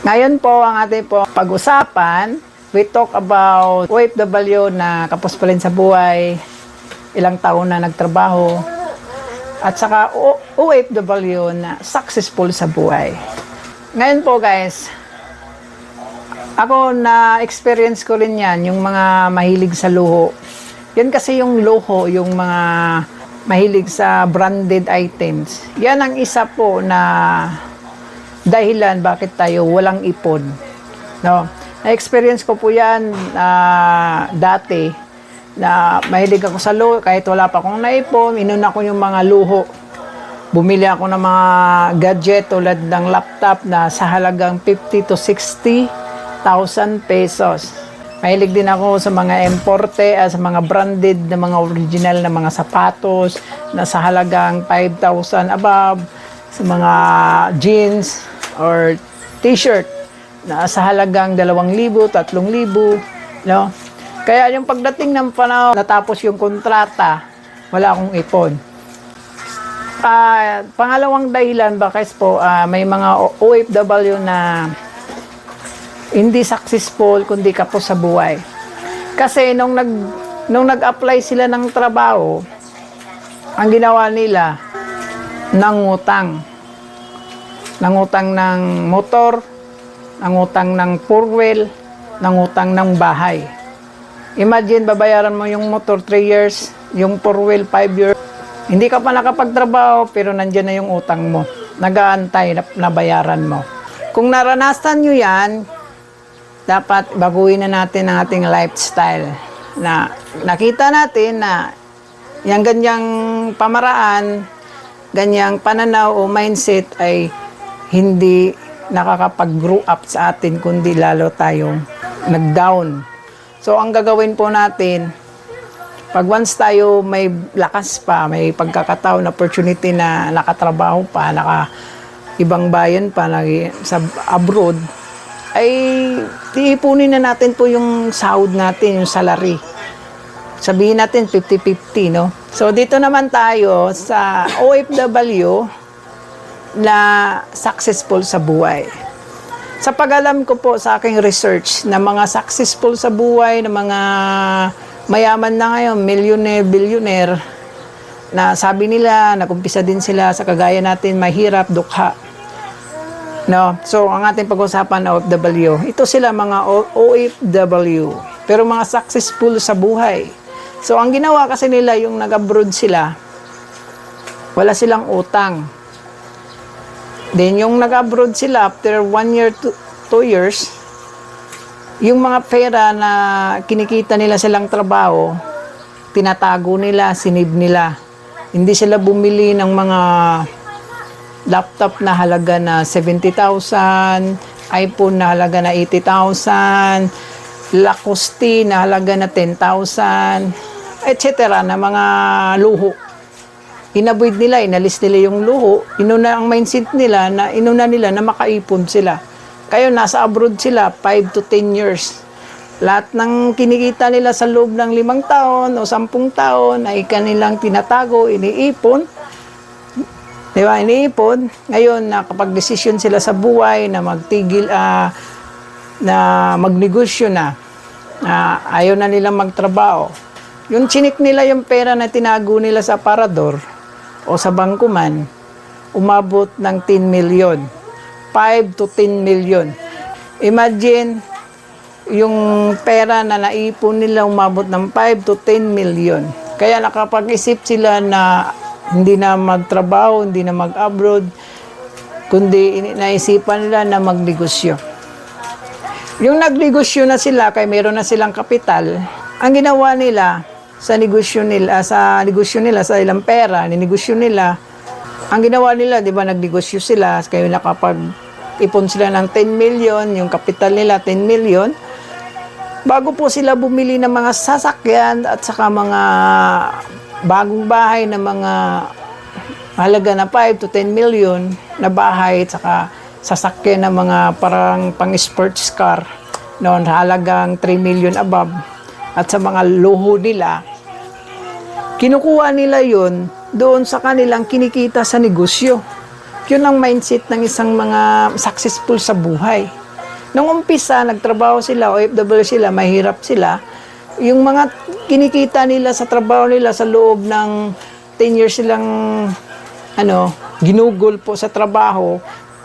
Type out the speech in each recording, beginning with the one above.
Ngayon po, ang ating po pag-usapan, we talk about OFW na kapos pa rin sa buhay, ilang taon na nagtrabaho, at saka O- OFW na successful sa buhay. Ngayon po guys, ako na experience ko rin yan, yung mga mahilig sa luho. Yan kasi yung luho, yung mga mahilig sa branded items. Yan ang isa po na dahilan bakit tayo walang ipon. No? Na-experience ko po yan ah, dati na mahilig ako sa luho kahit wala pa akong naipon, inuna ko yung mga luho. Bumili ako ng mga gadget tulad ng laptop na sa halagang 50 to 60 thousand pesos. Mahilig din ako sa mga importe, ah, sa mga branded na mga original na mga sapatos na sa halagang 5,000 above, sa mga jeans or t-shirt na sa halagang 2,000, 3,000, no? Kaya yung pagdating ng panahon, natapos yung kontrata, wala akong ipon. Ah, pangalawang dahilan bakit po ah, may mga OFW na hindi successful kundi kapos sa buhay. Kasi nung nag nung nag-apply sila ng trabaho, ang ginawa nila nangutang. Nangutang ng motor, nangutang ng four wheel, nangutang ng bahay. Imagine, babayaran mo yung motor 3 years, yung four wheel 5 years. Hindi ka pa nakapagtrabaho, pero nandyan na yung utang mo. Nagaantay na nabayaran mo. Kung naranasan nyo yan, dapat baguhin na natin ang ating lifestyle. Na nakita natin na yung ganyang pamaraan, ganyang pananaw o mindset ay hindi nakakapag-grow up sa atin kundi lalo tayong nag-down. So ang gagawin po natin, pag once tayo may lakas pa, may pagkakataon, opportunity na nakatrabaho pa, naka ibang bayan pa, nag- sa abroad, ay tiipunin na natin po yung sahod natin, yung salary. Sabihin natin 50-50, no? So dito naman tayo sa OFW na successful sa buhay. Sa pag-alam ko po sa aking research na mga successful sa buhay, na mga mayaman na ngayon, millionaire, billionaire, na sabi nila, nakumpisa din sila sa kagaya natin, mahirap, dukha. No? So, ang ating pag-usapan OFW, ito sila mga OFW, pero mga successful sa buhay. So, ang ginawa kasi nila, yung nag-abroad sila, wala silang utang. Then, yung nag-abroad sila, after one year to two years, yung mga pera na kinikita nila silang trabaho, tinatago nila, sinib nila. Hindi sila bumili ng mga laptop na halaga na 70,000, iPhone na halaga na 80,000, Lacoste na halaga na 10,000, etc. na mga luho. Inavoid nila, inalis nila yung luho, inuna ang mindset nila na inuna nila na makaipon sila. Kaya nasa abroad sila 5 to 10 years. Lahat ng kinikita nila sa loob ng limang taon o sampung taon ay kanilang tinatago, iniipon. Di ba? Iniipon. Ngayon, nakapag-desisyon sila sa buhay na magtigil, ah, na magnegosyo na. na ayaw na nilang magtrabaho. Yung chinik nila yung pera na tinago nila sa parador o sa bangko man, umabot ng 10 million. 5 to 10 million. Imagine, yung pera na naipon nila umabot ng 5 to 10 million. Kaya nakapag-isip sila na hindi na magtrabaho, hindi na mag-abroad, kundi naisipan nila na magnegosyo. Yung nagnegosyo na sila, kay meron na silang kapital, ang ginawa nila sa negosyo nila, sa negosyo nila, sa ilang pera, ninegosyo nila, ang ginawa nila, di ba, nagnegosyo sila, kayo nakapag ipon sila ng 10 million, yung kapital nila 10 million, bago po sila bumili ng mga sasakyan at saka mga bagong bahay na mga halaga na 5 to 10 million na bahay at saka sasakyan ng mga parang pang sports car. Noon halagang 3 million above at sa mga luho nila kinukuha nila yon doon sa kanilang kinikita sa negosyo. Yun ang mindset ng isang mga successful sa buhay. Nung umpisa, nagtrabaho sila, OFW sila, mahirap sila. Yung mga kinikita nila sa trabaho nila sa loob ng 10 years silang ano, ginugol po sa trabaho,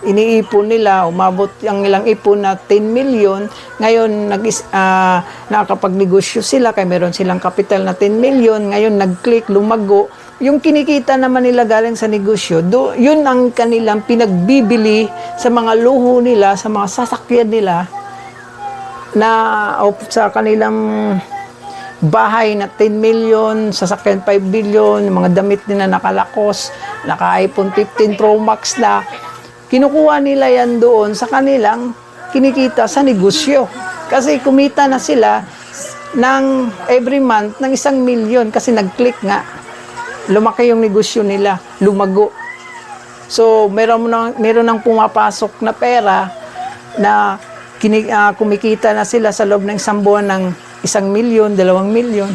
iniipon nila, umabot ang ilang ipon na 10 million. Ngayon, nag uh, nakakapagnegosyo sila, kaya meron silang kapital na 10 million. Ngayon, nag-click, lumago. Yung kinikita naman nila galing sa negosyo, do, yun ang kanilang pinagbibili sa mga luho nila, sa mga sasakyan nila, na o sa kanilang bahay na 10 million, sasakyan 5 billion, mga damit nila nakalakos, naka-iPhone 15 Pro Max na, kinukuha nila yan doon sa kanilang kinikita sa negosyo. Kasi kumita na sila ng every month ng isang milyon kasi nag-click nga. Lumaki yung negosyo nila, lumago. So, meron nang meron nang pumapasok na pera na kini, ah, kumikita na sila sa loob ng isang buwan ng isang milyon, dalawang milyon.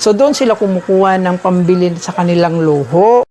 So, doon sila kumukuha ng pambili sa kanilang luho.